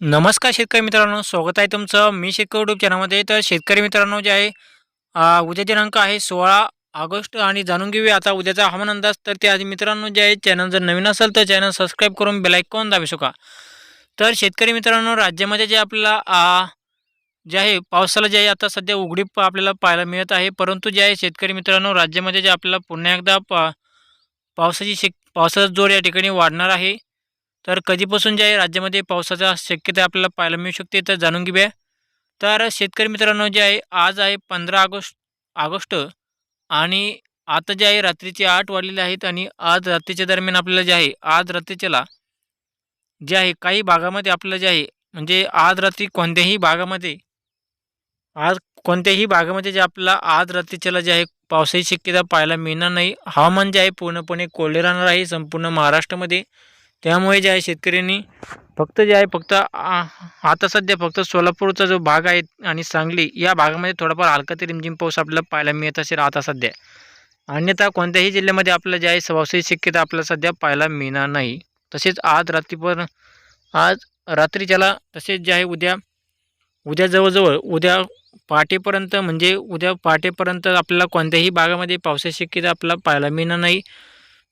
नमस्कार शेतकरी मित्रांनो स्वागत आहे तुमचं मी शेतकरी युट्यूब चॅनलमध्ये तर शेतकरी मित्रांनो जे आहे उद्या दिनांक आहे सोळा ऑगस्ट आणि जाणून घेऊया आता उद्याचा हवामान अंदाज. तर ते आधी मित्रांनो जे आहे चॅनल जर नवीन असेल तर चॅनल सबस्क्राईब करून बेलायकॉन दाबी शका तर शेतकरी मित्रांनो राज्यामध्ये जे आपल्याला जे आहे पावसाला जे आहे आता सध्या उघडी आपल्याला पाहायला मिळत आहे. परंतु जे आहे शेतकरी मित्रांनो राज्यामध्ये जे आपल्याला पुन्हा एकदा पा पावसाची शे पावसाचा जोर या ठिकाणी वाढणार आहे. तर कधीपासून जे आहे राज्यामध्ये पावसाचा शक्यता आपल्याला पाहायला मिळू शकते तर जाणून घेऊया. तर शेतकरी मित्रांनो जे आहे आज आहे पंधरा ऑगस्ट ऑगस्ट आणि आता जे आहे रात्रीचे आठ वाजलेले आहेत आणि आज रात्रीच्या दरम्यान आपल्याला जे आहे आज रात्रीच्याला जे आहे काही भागामध्ये आपल्याला जे आहे म्हणजे आज रात्री कोणत्याही भागामध्ये आज कोणत्याही भागामध्ये जे आपल्याला आज रात्रीच्याला जे आहे पावसाची शक्यता पाहायला मिळणार नाही. हवामान जे आहे पूर्णपणे कोरडे राहणार आहे संपूर्ण महाराष्ट्रामध्ये. त्यामुळे जे आहे शेतकऱ्यांनी फक्त जे आहे फक्त आ- आता सध्या फक्त सोलापूरचा जो भाग आहे आणि सांगली या भागामध्ये थोडाफार हलका ते रिमझिम पाऊस आपल्याला पाहायला मिळत असेल आता सध्या. अन्यथा कोणत्याही जिल्ह्यामध्ये आपल्याला जे आहे पावसाची शक्यता आपल्याला सध्या पाहायला मिळणार नाही. तसेच आज रात्रीपर आज रात्रीच्याला तसेच जे आहे उद्या उद्या जवळजवळ उद्या पहाटेपर्यंत म्हणजे उद्या पहाटेपर्यंत आपल्याला कोणत्याही भागामध्ये पावसाची शक्यता आपल्याला पाहायला मिळणार नाही.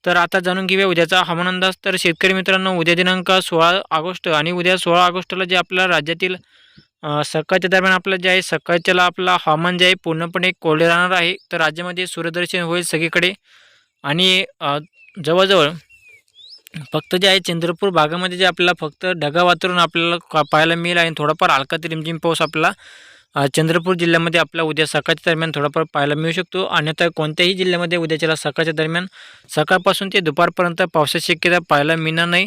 तर आता जाणून घेऊया उद्याचा हवामान अंदाज. तर शेतकरी मित्रांनो उद्या दिनांक सोळा ऑगस्ट आणि उद्या सोळा ऑगस्टला जे आपल्या राज्यातील सकाळच्या दरम्यान आपलं जे आहे सकाळच्याला आपला हवामान जे आहे पूर्णपणे कोरडे राहणार आहे. तर राज्यामध्ये सूर्यदर्शन होईल सगळीकडे. आणि जवळजवळ फक्त जे आहे चंद्रपूर भागामध्ये जे आपल्याला फक्त ढगा वातावरण आपल्याला पाहायला मिळेल आणि थोडाफार हलका ते रिमझिम पाऊस आपला चंद्रपूर जिल्ह्यामध्ये आपला उद्या सकाळच्या दरम्यान थोडाफार पाहायला मिळू शकतो. अन्यथा कोणत्याही जिल्ह्यामध्ये उद्याच्याला सकाळच्या दरम्यान सकाळपासून ते दुपारपर्यंत पावसाची शक्यता पाहायला मिळणार नाही.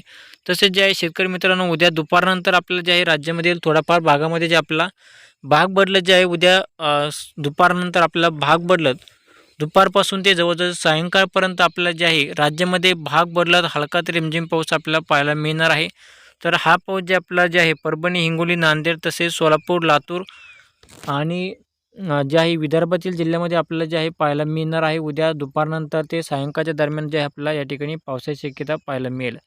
तसेच जे आहे शेतकरी मित्रांनो उद्या दुपारनंतर आपलं जे आहे राज्यामध्ये थोडाफार भागामध्ये जे आपला भाग बदलत जे आहे उद्या दुपारनंतर आपल्याला भाग बदलत दुपारपासून ते जवळजवळ सायंकाळपर्यंत आपल्याला जे आहे राज्यामध्ये भाग बदलत हलका ते रिमझिम पाऊस आपल्याला पाहायला मिळणार आहे. तर हा पाऊस जे आपला जे आहे परभणी हिंगोली नांदेड तसेच सोलापूर लातूर आणि जे आहे विदर्भातील जिल्ह्यामध्ये आपल्याला जे आहे पाहायला मिळणार आहे. उद्या दुपारनंतर ते सायंकाळच्या दरम्यान जे आहे आपल्याला या ठिकाणी पावसाची शक्यता पाहायला मिळेल.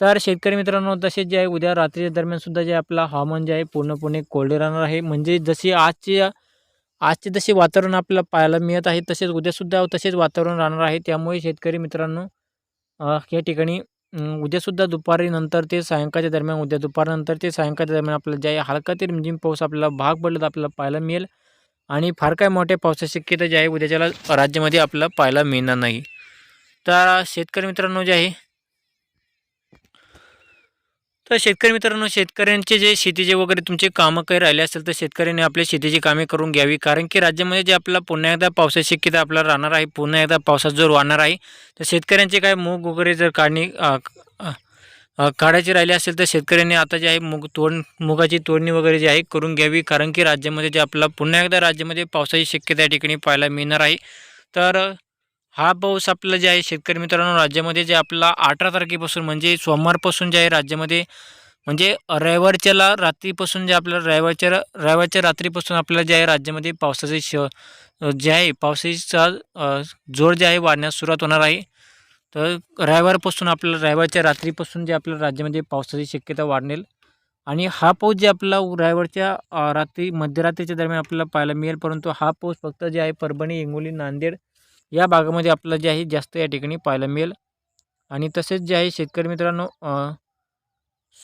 तर शेतकरी मित्रांनो तसेच जे आहे उद्या रात्रीच्या दरम्यानसुद्धा जे आपला हवामान जे आहे पूर्णपणे कोरडे राहणार आहे. म्हणजे जशी आजचे आजचे जसे वातावरण आपल्याला पाहायला मिळत आहे तसेच उद्यासुद्धा तसेच वातावरण राहणार आहे. त्यामुळे शेतकरी मित्रांनो या ठिकाणी उद्यासुद्धा दुपारी नंतर ते सायंकाळच्या दरम्यान उद्या दुपारनंतर ते सायंकाळच्या दरम्यान आपल्याला जे आहे हलका ते रिमझिम पाऊस आपल्याला भाग बदलत आपल्याला पाहायला मिळेल. आणि फार काय मोठ्या पावसाची शक्यता जी आहे उद्याच्याला राज्यामध्ये आपल्याला पाहायला मिळणार नाही. तर शेतकरी मित्रांनो जे आहे तर शेतकरी मित्रांनो शेतकऱ्यांचे जे शेतीचे वगैरे तुमचे कामं काही राहिले असेल तर शेतकऱ्यांनी आपल्या शेतीची कामे करून घ्यावी. कारण की राज्यामध्ये जे आपला पुन्हा एकदा पावसाची शक्यता आपल्याला राहणार आहे पुन्हा एकदा पावसात जोर वाहणार आहे तर शेतकऱ्यांचे काय मूग वगैरे जर काढणी काढायची राहिली काढायचे राहिले असेल तर शेतकऱ्यांनी आता जे आहे मूग तोड मुगाची तोडणी वगैरे जी आहे करून घ्यावी. कारण की राज्यामध्ये जे आपला पुन्हा एकदा राज्यामध्ये पावसाची शक्यता या ठिकाणी पाहायला मिळणार आहे. तर हा पाऊस आपला जे आहे शेतकरी मित्रांनो राज्यामध्ये जे आपला अठरा तारखेपासून म्हणजे सोमवारपासून जे आहे राज्यामध्ये म्हणजे रविवारच्याला रात्रीपासून जे आपल्याला रविवारच्या रविवारच्या रात्रीपासून आपल्याला जे आहे राज्यामध्ये पावसाचे श जे आहे पावसाचा जोर जे आहे वाढण्यास सुरुवात होणार आहे. तर रविवारपासून आपल्याला रविवारच्या रात्रीपासून जे आपल्या राज्यामध्ये पावसाची शक्यता वाढेल. आणि हा पाऊस जे आपला रविवारच्या रात्री मध्यरात्रीच्या दरम्यान आपल्याला पाहायला मिळेल परंतु हा पाऊस फक्त जे आहे परभणी हिंगोली नांदेड या भागामध्ये आपल्याला जे आहे जास्त या ठिकाणी पाहायला मिळेल. आणि तसेच जे आहे शेतकरी मित्रांनो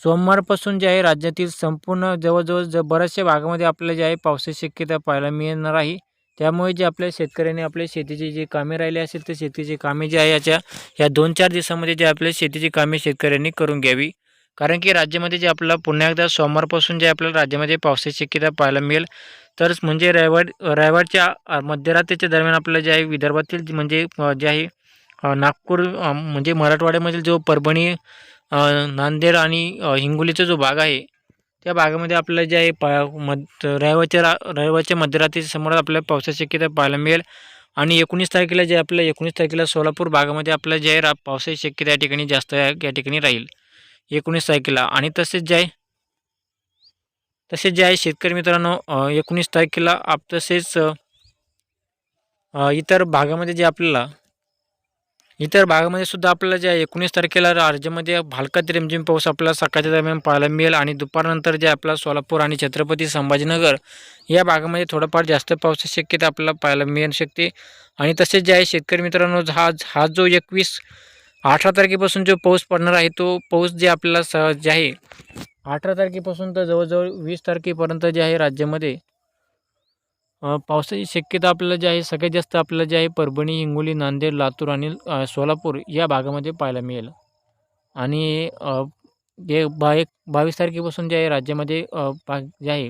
सोमवारपासून जे आहे राज्यातील संपूर्ण जवळजवळ ज बऱ्याचशा भागामध्ये आपल्याला जे आहे पावसाची शक्यता पाहायला मिळणार आहे. त्यामुळे जे आपल्या शेतकऱ्यांनी आपल्या शेतीची जी कामे राहिले असेल ते शेतीची कामे जी आहे याच्या या दोन चार दिवसामध्ये जे आपल्या शेतीची कामे शेतकऱ्यांनी करून घ्यावी. कारण की राज्यामध्ये जे आपल्याला पुन्हा एकदा सोमवारपासून जे आपल्याला राज्यामध्ये पावसाची शक्यता पाहायला मिळेल. तरच म्हणजे रविवार रविवारच्या मध्यरात्रीच्या दरम्यान आपल्याला जे आहे विदर्भातील म्हणजे जे आहे नागपूर म्हणजे मराठवाड्यामधील जो परभणी नांदेड आणि हिंगोलीचा जो भाग आहे त्या भागामध्ये आपल्याला जे आहे पा मध रविवारच्या रा रविवारच्या मध्यरात्रीच्या समोर आपल्याला पावसाची शक्यता पाहायला मिळेल. आणि एकोणीस तारखेला जे आपल्या एकोणीस तारखेला सोलापूर भागामध्ये आपल्याला जे आहे रा पावसाची शक्यता या ठिकाणी जास्त या ठिकाणी राहील. एकोणीस तारखेला आणि तसेच जे आहे तसेच जे आहे शेतकरी मित्रांनो एकोणीस तारखेला आप तसेच इतर भागामध्ये जे आपल्याला इतर भागामध्ये सुद्धा आपल्याला ज्या एकोणीस तारखेला राज्यामध्ये हलका ते रिमझिम पाऊस आपल्याला सकाळच्या दरम्यान पाहायला मिळेल आणि दुपारनंतर जे आपला सोलापूर आणि छत्रपती संभाजीनगर या भागामध्ये थोडंफार जास्त पावसाची शक्यता आपल्याला पाहायला मिळू शकते. आणि तसेच जे आहे शेतकरी मित्रांनो हा हा जो एकवीस अठरा तारखेपासून जो पाऊस पडणार आहे तो पाऊस जे आपल्याला स जे आहे अठरा तारखेपासून तर जवळजवळ वीस तारखेपर्यंत जे आहे राज्यामध्ये पावसाची शक्यता आपल्याला जे आहे सगळ्यात जास्त आपल्याला जे आहे परभणी हिंगोली नांदेड लातूर आणि सोलापूर या भागामध्ये पाहायला मिळेल. आणि जे बा एक बावीस तारखेपासून जे आहे राज्यामध्ये पा जे आहे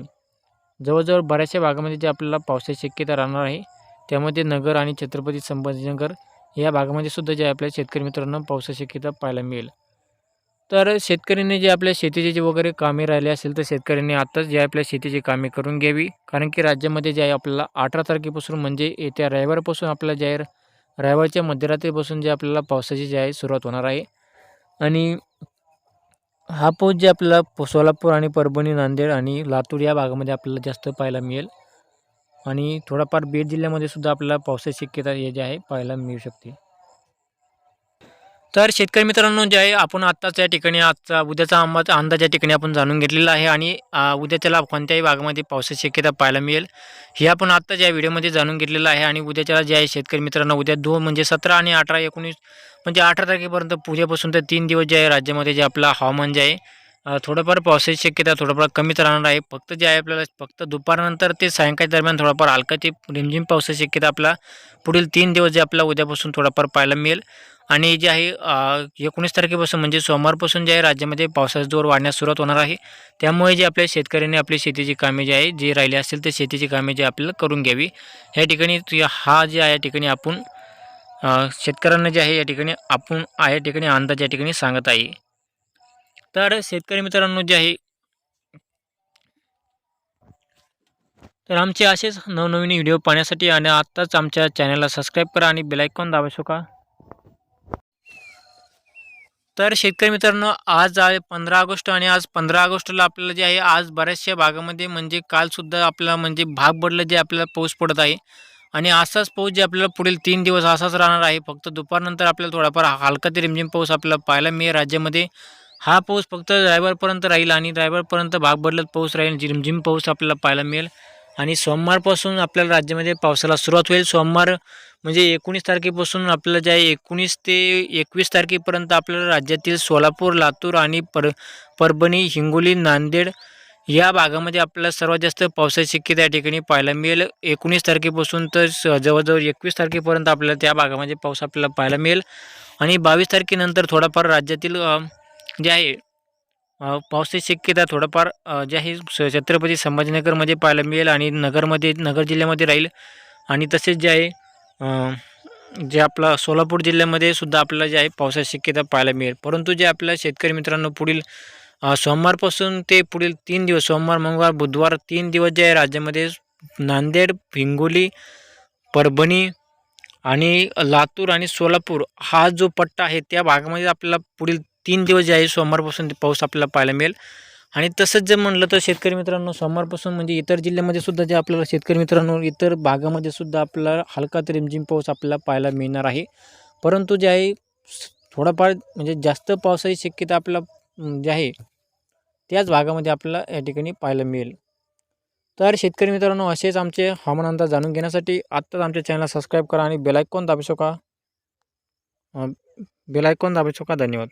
जवळजवळ बऱ्याचशा भागामध्ये जे आपल्याला पावसाची शक्यता राहणार आहे त्यामध्ये नगर आणि छत्रपती संभाजीनगर या भागामध्ये सुद्धा जे आहे आपल्या शेतकरी मित्रांना पावसाची शक्यता पाहायला मिळेल. तर शेतकऱ्यांनी जे आपल्या शेतीचे जे वगैरे कामे राहिले असेल तर शेतकऱ्यांनी आत्ताच जे आहे आपल्या शेतीची कामे करून घ्यावी. कारण की राज्यामध्ये जे आहे आपल्याला अठरा तारखेपासून म्हणजे येत्या रविवारपासून आपल्याला जे आहे रविवारच्या मध्यरात्रीपासून जे आपल्याला पावसाची जे आहे सुरुवात होणार आहे. आणि हा पाऊस जे आपल्याला सोलापूर आणि परभणी नांदेड आणि लातूर या भागामध्ये आपल्याला जास्त पाहायला मिळेल. आणि थोडाफार बीड जिल्ह्यामध्ये सुद्धा आपल्याला पावसाची शक्यता हे जे आहे पाहायला मिळू शकते. तर शेतकरी मित्रांनो जे आहे आपण आत्ताच या ठिकाणी आजचा उद्याचा आंबाचा अंदाज या ठिकाणी आपण जाणून घेतलेला आहे आणि उद्याच्याला कोणत्याही भागामध्ये पावसाची शक्यता पाहायला मिळेल. हे आपण आत्ताच या व्हिडिओमध्ये जाणून घेतलेलं आहे आणि उद्याच्याला जे आहे शेतकरी मित्रांनो उद्या दोन म्हणजे सतरा आणि अठरा एकोणीस म्हणजे अठरा तारखेपर्यंत पूजेपासून तर तीन दिवस जे आहे राज्यामध्ये जे आपलं हवामान जे आहे थोडंफार पावसाची शक्यता थोडंफार कमीच राहणार आहे. फक्त जे आहे आपल्याला फक्त दुपारनंतर ते सायंकाळ दरम्यान थोडाफार हलका ते रिमझिम पावसाची शक्यता आपला पुढील तीन दिवस जे आपला उद्यापासून थोडाफार पाहायला मिळेल. आणि जे आहे एकोणीस तारखेपासून म्हणजे सोमवारपासून जे आहे राज्यामध्ये पावसाचा जोर वाढण्यास सुरुवात होणार आहे. त्यामुळे जे आपल्या शेतकऱ्यांनी आपली शेतीची कामे जी आहे जी राहिली असेल ते शेतीची कामे जे आपल्याला करून घ्यावी. या ठिकाणी तु- हा जे आहे या ठिकाणी आपण शेतकऱ्यांना जे आहे या ठिकाणी आपण या ठिकाणी अंदाज या ठिकाणी सांगत आहे. तर शेतकरी मित्रांनो जे आहे तर आमचे असेच नवनवीन व्हिडिओ पाहण्यासाठी आणि आत्ताच आमच्या चॅनलला सबस्क्राईब करा आणि बेलायकॉन दाबा शका तर शेतकरी मित्रांनो आज आहे पंधरा ऑगस्ट आणि आज पंधरा ऑगस्टला आपल्याला जे आहे आज बऱ्याचशा भागामध्ये म्हणजे कालसुद्धा आपला म्हणजे भाग बदलं जे आपल्याला पाऊस पडत आहे. आणि असाच पाऊस जे आपल्याला पुढील तीन दिवस असाच राहणार आहे. फक्त दुपारनंतर आपल्याला थोडाफार हलका ते रिमझिम पाऊस आपल्याला पाहायला मिळेल. राज्यामध्ये हा पाऊस फक्त ड्रायव्हरपर्यंत राहील आणि ड्रायव्हरपर्यंत भाग बदलत पाऊस राहील रिमझिम पाऊस आपल्याला पाहायला मिळेल. आणि सोमवारपासून आपल्याला राज्यामध्ये पावसाला सुरुवात होईल. सोमवार म्हणजे एकोणीस तारखेपासून आपल्याला जे आहे एकोणीस ते एकवीस तारखेपर्यंत आपल्याला राज्यातील सोलापूर लातूर आणि पर परभणी हिंगोली नांदेड या भागामध्ये आपल्याला सर्वात जास्त पावसाची शक्यता या ठिकाणी पाहायला मिळेल. एकोणीस तारखेपासून तर स- जवळजवळ एकवीस तारखेपर्यंत आपल्याला त्या भागामध्ये पाऊस आपल्याला पाहायला मिळेल. आणि बावीस तारखेनंतर थोडाफार राज्यातील जे आहे पावसाची शक्यता थोडंफार जे आहे स- छत्रपती संभाजीनगरमध्ये पाहायला मिळेल आणि नगरमध्ये नगर जिल्ह्यामध्ये राहील. आणि तसेच जे आहे जे आपला सोलापूर जिल्ह्यामध्ये सुद्धा आपल्याला जे आहे पावसाची शक्यता पाहायला मिळेल. परंतु जे आपल्या शेतकरी मित्रांनो पुढील सोमवारपासून ते पुढील तीन दिवस सोमवार मंगळवार बुधवार तीन दिवस जे आहे राज्यामध्ये नांदेड हिंगोली परभणी आणि लातूर आणि सोलापूर हा जो पट्टा आहे त्या भागामध्ये आपल्याला पुढील तीन दिवस जे आहे सोमवारपासून पाऊस आपल्याला पाहायला मिळेल. आणि तसंच जर म्हणलं तर शेतकरी मित्रांनो सोमवारपासून म्हणजे इतर जिल्ह्यामध्ये सुद्धा जे आपल्याला शेतकरी मित्रांनो इतर भागामध्ये सुद्धा आपल्याला हलका ते रिमझिम पाऊस आपल्याला पाहायला मिळणार आहे. परंतु जे आहे थोडाफार म्हणजे जास्त पावसाची शक्यता आपल्याला जे आहे त्याच भागामध्ये आपल्याला या ठिकाणी पाहायला मिळेल. तर शेतकरी मित्रांनो असेच आमचे हवामान अंदाज जाणून घेण्यासाठी आत्ताच आमच्या चॅनलला सबस्क्राईब करा आणि बेलायकॉन दाबू शका बेलायकॉन दाबू शका धन्यवाद.